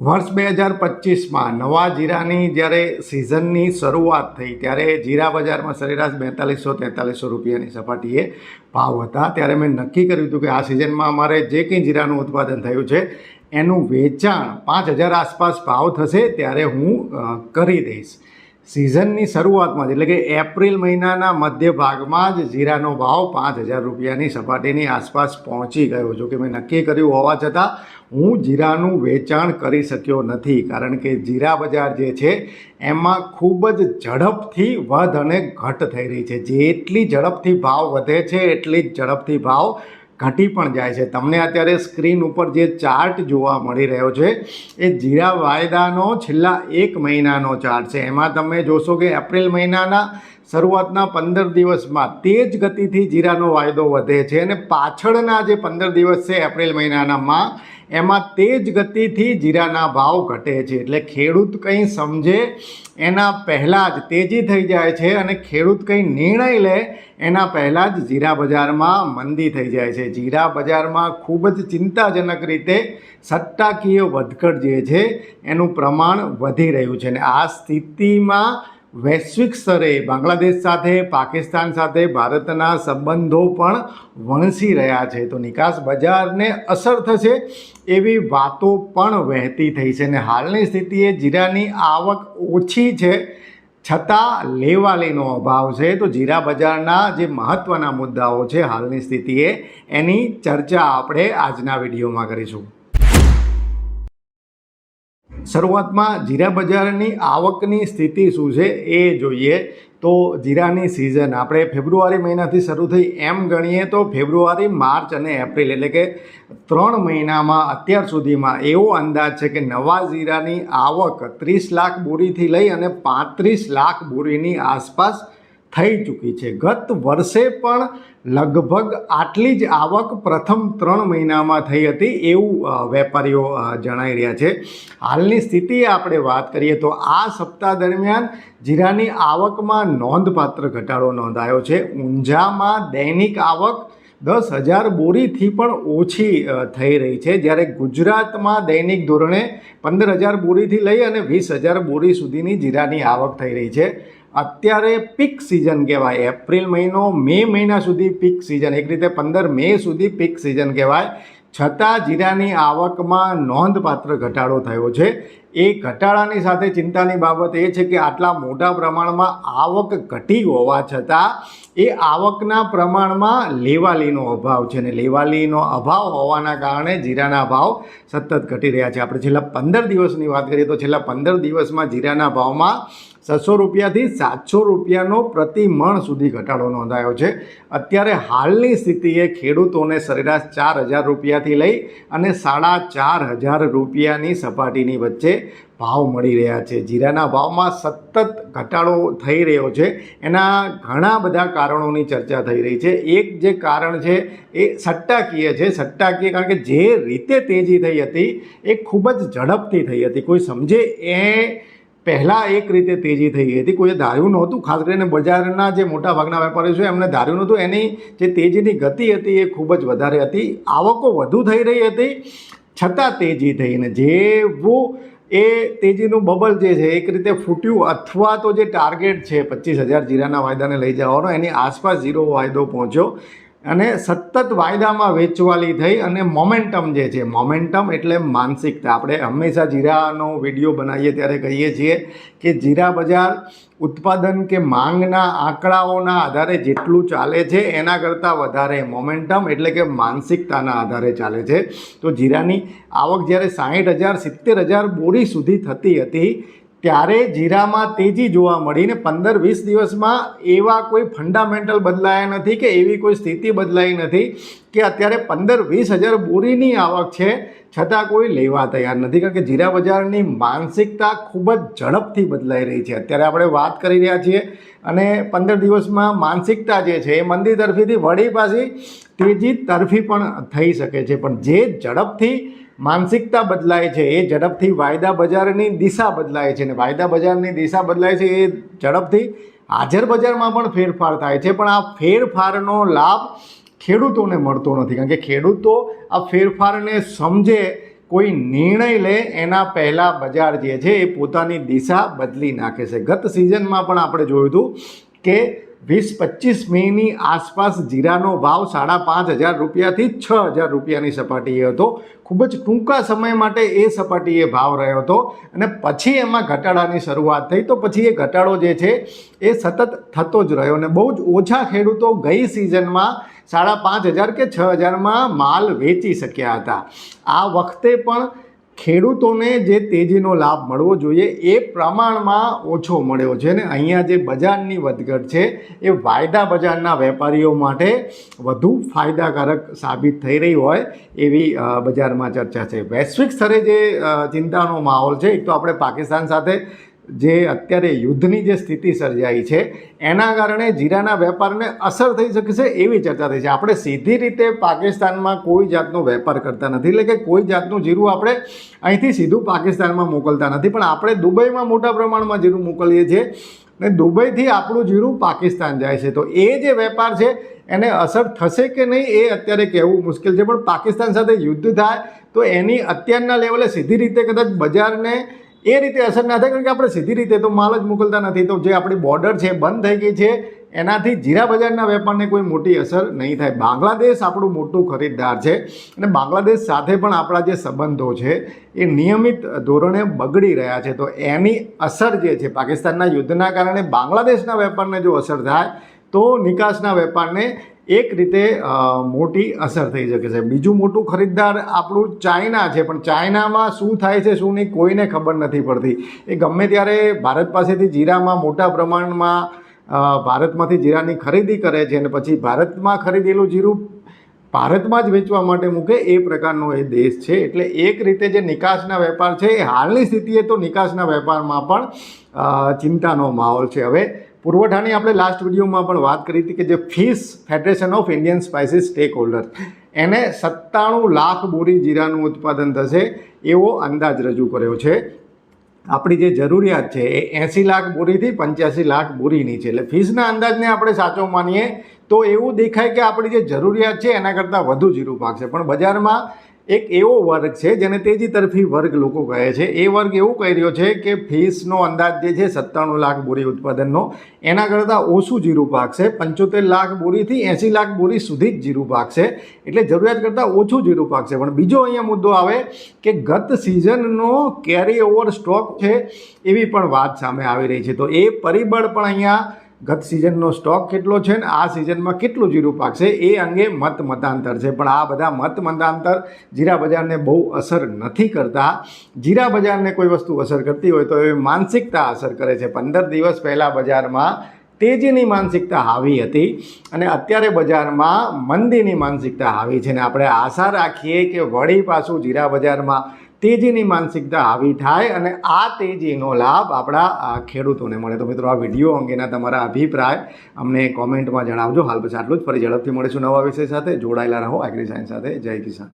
વર્ષ બે હજાર પચીસમાં નવા જીરાની જ્યારે સિઝનની શરૂઆત થઈ, ત્યારે જીરા બજારમાં સરેરાશ બેતાલીસો તેતાલીસો રૂપિયાની સપાટીએ ભાવ હતા. ત્યારે મેં નક્કી કર્યું હતું કે આ સિઝનમાં અમારે જે કંઈ જીરાનું ઉત્પાદન થયું છે, એનું વેચાણ પાંચ હજાર આસપાસ ભાવ થશે, ત્યારે હું કરી દઈશ. સિઝનની શરૂઆતમાં જ, એટલે કે એપ્રિલ મહિનાના મધ્ય ભાગમાં જ જીરાનો ભાવ પાંચ હજાર રૂપિયાની સપાટીની આસપાસ પહોંચી ગયો. જો કે મેં નક્કી કર્યું હોવા છતાં, હું જીરાનું વેચાણ કરી શક્યો નથી, કારણ કે જીરા બજાર જે છે, એમાં ખૂબ જ ઝડપથી વધ અને ઘટ થઈ રહી છે. જેટલી ઝડપથી ભાવ વધે છે, એટલી જ ઝડપથી ભાવ ઘટી પણ જાય છે. તમને અત્યારે સ્ક્રીન ઉપર જે ચાર્ટ જોવા મળી રહ્યો છે, એ જીરા વાયદાનો છેલ્લા એક મહિનાનો ચાર્ટ છે. એમાં તમે જોશો કે એપ્રિલ મહિનાના શરૂઆતના પંદર દિવસમાં તેજ ગતિથી જીરાનો વાયદો વધે છે અને પાછળના જે પંદર દિવસ છે એપ્રિલ મહિનાનામાં એમાં તેજ ગતિથી જીરાના ભાવ ઘટે છે. એટલે ખેડૂત કંઈ સમજે, એના પહેલાં જ તેજી થઈ જાય છે અને ખેડૂત કંઈ નિર્ણય લે, એના પહેલાં જ જીરા બજારમાં મંદી થઈ જાય છે. જીરા બજારમાં ખૂબ જ ચિંતાજનક રીતે સટ્ટાકીય વધઘટ જે છે, એનું પ્રમાણ વધી રહ્યું છે. અને આ સ્થિતિમાં વૈશ્વિક સ્તરે બાંગ્લાદેશ સાથે, પાકિસ્તાન સાથે ભારતના સંબંધો પણ વણસી રહ્યા છે. તો નિકાસ બજારને અસર થશે એવી વાતો પણ વહેતી થઈ છે અને હાલની સ્થિતિએ જીરાની આવક ઓછી છે છતાં લેવાલીનો અભાવ છે. તો જીરા બજારના જે મહત્ત્વના મુદ્દાઓ છે હાલની સ્થિતિએ એની ચર્ચા આપણે આજના વિડીયોમાં કરીશું. શરૂઆતમાં જીરા બજારની આવકની સ્થિતિ શું છે એ જોઈએ. તો જીરાની સિઝન આપણે ફેબ્રુઆરી મહિનાથી શરૂ થઈ એમ ગણીએ તો ફેબ્રુઆરી, માર્ચ અને એપ્રિલ એટલે કે ત્રણ મહિનામાં અત્યાર સુધીમાં એવો અંદાજ છે કે નવા જીરાની આવક ત્રીસ લાખ બોરીથી લઈ અને પાંત્રીસ લાખ બોરીની આસપાસ થઈ ચૂકી છે. ગત વર્ષે પણ લગભગ આટલી જ આવક પ્રથમ ત્રણ મહિનામાં થઈ હતી એવું વેપારીઓ જણાઈ રહ્યા છે. હાલની સ્થિતિ આપણે વાત કરીએ તો આ સપ્તાહ દરમિયાન જીરાની આવકમાં નોંધપાત્ર ઘટાડો નોંધાયો છે. ઊંઝામાં દૈનિક આવક દસ હજાર બોરીથી પણ ઓછી થઈ રહી છે. જ્યારે ગુજરાતમાં દૈનિક ધોરણે પંદર હજાર બોરીથી લઈ અને વીસ હજાર બોરી સુધીની જીરાની આવક થઈ રહી છે. અત્યારે પીક સિઝન કહેવાય. એપ્રિલ મહિનો, મે મહિના સુધી પીક સિઝન એક રીતે પંદર મે સુધી પીક સિઝન કહેવાય. છતાં જીરાની આવકમાં નોંધપાત્ર ઘટાડો થયો છે. એ ઘટાડાની સાથે ચિંતાની બાબત એ છે કે આટલા મોટા પ્રમાણમાં આવક ઘટી હોવા છતાં એ આવકના પ્રમાણમાં લેવાલીનો અભાવ છે ને લેવાલીનો અભાવ હોવાના કારણે જીરાના ભાવ સતત ઘટી રહ્યા છે. આપણે છેલ્લા પંદર દિવસની વાત કરીએ તો છેલ્લા પંદર દિવસમાં જીરાના ભાવમાં છસો રૂપિયાથી સાતસો રૂપિયાનો પ્રતિ મણ સુધી ઘટાડો નોંધાયો છે. અત્યારે હાલની સ્થિતિએ ખેડૂતોને સરેરાશ ચાર હજાર રૂપિયાથી લઈ અને સાડા ચાર હજાર રૂપિયાની સપાટીની વચ્ચે ભાવ મળી રહ્યા છે. જીરાના ભાવમાં સતત ઘટાડો થઈ રહ્યો છે. એના ઘણા બધા કારણોની ચર્ચા થઈ રહી છે. એક જે કારણ છે એ સટ્ટાકીય છે. સટ્ટાકીય કારણ કે જે રીતે તેજી થઈ હતી એ ખૂબ જ ઝડપથી થઈ હતી. કોઈ સમજે એ પહેલાં એક રીતે તેજી થઈ ગઈ હતી. કોઈએ ધાર્યું નહોતું, ખાસ કરીને બજારના જે મોટા ભાગના વેપારીઓ છે, એમને ધાર્યું નહોતું. એની જે તેજીની ગતિ હતી એ ખૂબ જ વધારે હતી. આવકો વધુ થઈ રહી હતી, છતાં તેજી થઈ. અને જેવું એ તેજીનું બબલ જે છે, એક રીતે ફૂટ્યું અથવા તો જે ટાર્ગેટ છે, પચીસ હજાર જીરાના વાયદાને લઈ જવાનો, એની આસપાસ ઝીરો વાયદો પહોંચ્યો. અને સતત વાયદામાં વેચવાલી થઈ અને મોમેન્ટમ જે છે મોમેન્ટમ એટલે માનસિકતા. આપણે હંમેશા જીરાનો વીડિયો બનાવીએ ત્યારે કહીએ છીએ કે જીરા બજાર ઉત્પાદન કે માંગના આંકડાઓના આધારે જેટલું ચાલે છે, એના કરતાં વધારે મોમેન્ટમ એટલે કે માનસિકતાના આધારે ચાલે છે. તો જીરાની આવક જ્યારે સાહીઠ હજાર, સિત્તેર હજાર બોરી સુધી થતી હતી ત્યારે જીરામાં તેજી જોવા મળીને પંદર વીસ દિવસમાં એવા કોઈ ફંડામેન્ટલ બદલાયા નથી કે એવી કોઈ સ્થિતિ બદલાઈ નથી કે અત્યારે પંદર વીસ હજાર બોરીની આવક છે, છતાં કોઈ લેવા તૈયાર નથી. કારણ કે જીરા બજારની માનસિકતા ખૂબ જ ઝડપથી બદલાઈ રહી છે. અત્યારે આપણે વાત કરી રહ્યા છીએ અને પંદર દિવસમાં માનસિકતા જે છે એ મંદી તરફીથી વળી પાછી તેજી તરફી પણ થઈ શકે છે. પણ જે ઝડપથી માનસિકતા બદલાય છે, એ ઝડપથી વાયદા બજારની દિશા બદલાય છે અને વાયદા બજારની દિશા બદલાય છે, એ ઝડપથી હાજર બજારમાં પણ ફેરફાર થાય છે. પણ આ ફેરફારનો લાભ ખેડૂતોને મળતો નથી. કારણ કે ખેડૂતો આ ફેરફારને સમજે, કોઈ નિર્ણય લે, એના પહેલાં બજાર જે છે એ પોતાની દિશા બદલી નાખે છે. ગત સિઝનમાં પણ આપણે જોયું હતું કે વીસ પચીસ મેની આસપાસ જીરાનો ભાવ સાડા પાંચ હજાર રૂપિયાથી છ હજાર રૂપિયાની સપાટીએ હતો. ખૂબ જ ટૂંકા સમય માટે એ સપાટીએ ભાવ રહ્યો હતો અને પછી એમાં ઘટાડાની શરૂઆત થઈ. તો પછી એ ઘટાડો જે છે એ સતત થતો જ રહ્યો અને બહુ જ ઓછા ખેડૂતો ગઈ સિઝનમાં સાડા પાંચ હજાર કે છ હજારમાં માલ વેચી શક્યા હતા. આ વખતે પણ ખેડૂતોને જે તેજીનો લાભ મળવો જોઈએ એ પ્રમાણમાં ઓછો મળ્યો છે ને અહીંયા જે બજારની વધઘટ છે એ વાયદા બજારના વેપારીઓ માટે વધુ ફાયદાકારક સાબિત થઈ રહી હોય એવી બજારમાં ચર્ચા છે. વૈશ્વિક સ્તરે જે ચિંતાનો માહોલ છે, એક તો આપણે પાકિસ્તાન સાથે જે અત્યારે યુદ્ધની જે સ્થિતિ સર્જાઈ છે, એના કારણે જીરાના વેપારને અસર થઈ શકશે એવી ચર્ચા થઈ છે. આપણે સીધી રીતે પાકિસ્તાનમાં કોઈ જાતનો વેપાર કરતા નથી, એટલે કે કોઈ જાતનું જીરું આપણે અહીંથી સીધું પાકિસ્તાનમાં મોકલતા નથી. પણ આપણે દુબઈમાં મોટા પ્રમાણમાં જીરું મોકલીએ છીએ અને દુબઈથી આપણું જીરું પાકિસ્તાન જાય છે. તો એ જે વેપાર છે, એને અસર થશે કે નહીં એ અત્યારે કહેવું મુશ્કેલ છે. પણ પાકિસ્તાન સાથે યુદ્ધ થાય તો એની અત્યારના લેવલે સીધી રીતે કદાચ બજારને એ રીતે અસર ના થાય, કારણ કે આપણે સીધી રીતે તો માલ જ મોકલતા નથી. તો જે આપણી બોર્ડર છે બંધ થઈ ગઈ છે. એનાથી જીરા બજારના વેપારને કોઈ મોટી અસર નહીં થાય. બાંગ્લાદેશ આપણું મોટું ખરીદદાર છે અને બાંગ્લાદેશ સાથે પણ આપણા જે સંબંધો છે, એ નિયમિત ધોરણે બગડી રહ્યા છે. તો એની અસર જે છે, પાકિસ્તાનના યુદ્ધના કારણે બાંગ્લાદેશના વેપારને જો અસર થાય, તો નિકાસના વેપારને એક રીતે મોટી અસર થઈ શકે છે. બીજું મોટું ખરીદદાર આપણું ચાઇના છે, પણ ચાઇનામાં શું થાય છે શું નહીં કોઈને ખબર નથી પડતી. એ ગમે ત્યારે ભારત પાસેથી જીરામાં મોટા પ્રમાણમાં ભારતમાંથી જીરાની ખરીદી કરે છે અને પછી ભારતમાં ખરીદેલું જીરું ભારતમાં જ વેચવા માટે મૂકે, એ પ્રકારનો એ દેશ છે. એટલે એક રીતે જે નિકાસના વેપાર છે, એ હાલની સ્થિતિએ તો નિકાસના વેપારમાં પણ ચિંતાનો માહોલ છે. હવે પુરવઠાની આપણે લાસ્ટ વિડીયોમાં પણ વાત કરી હતી કે જે fees federation of Indian spices stakeholder એને સત્તાણું લાખ બોરી જીરાનું ઉત્પાદન થશે એવો અંદાજ રજૂ કર્યો છે. આપણી જે જરૂરિયાત છે એ એંસી લાખ બોરીથી પંચ્યાસી લાખ બોરીની છે. એટલે ફીસના અંદાજને આપણે સાચો માનીએ તો એવું દેખાય કે આપણી જે જરૂરિયાત છે એના કરતાં વધુ જીરું પાકશે. પણ બજારમાં એક એવો વર્ગ છે જેને તેજી તરફી વર્ગ લોકો કહે છે. એ વર્ગ એવું કહી રહ્યો છે કે ફીસનો અંદાજ જે છે સત્તાણું લાખ બોરી ઉત્પાદનનો. એના કરતાં ઓછું જીરું પાકશે પંચોતેર લાખ બોરીથી એંસી લાખ બોરી સુધી જ જીરું પાકશે એટલે જરૂરિયાત કરતાં ઓછું જીરું પાકશે પણ બીજો અહીંયા મુદ્દો આવે કે ગત સિઝનનો કેરી ઓવર સ્ટોક છે એવી પણ વાત સામે આવી રહી છે. તો એ પરિબળ પણ અહીંયા ગત સિઝનનો સ્ટોક કેટલો છે ને આ સિઝનમાં કેટલું જીરું પાકશે એ અંગે મત મતાંતર છે. પણ આ બધા મત મતાંતર જીરા બજારને બહુ અસર નથી કરતા. જીરા બજારને કોઈ વસ્તુ અસર કરતી હોય તો એ માનસિકતા અસર કરે છે. પંદર દિવસ પહેલાં બજારમાં તેજીની માનસિકતા હાવી હતી અને અત્યારે બજારમાં મંદીની માનસિકતા હાવી છે. ને આપણે આશા રાખીએ કે વળી પાછું જીરા બજારમાં તેજીની માનસિકતા હાવી થાય અને આ તેજીનો લાભ આપણા ખેડૂતોને મળે. તો મિત્રો, આ વીડિયો અંગેના તમારા અભિપ્રાય અમને કોમેન્ટમાં જણાવજો. હાલ પછી આટલું જ. ફરી ઝડપથી મળીશું નવા વિષય સાથે. જોડાયેલા રહો. એગ્રી સાયન્સ સાથે. જય કિસાન.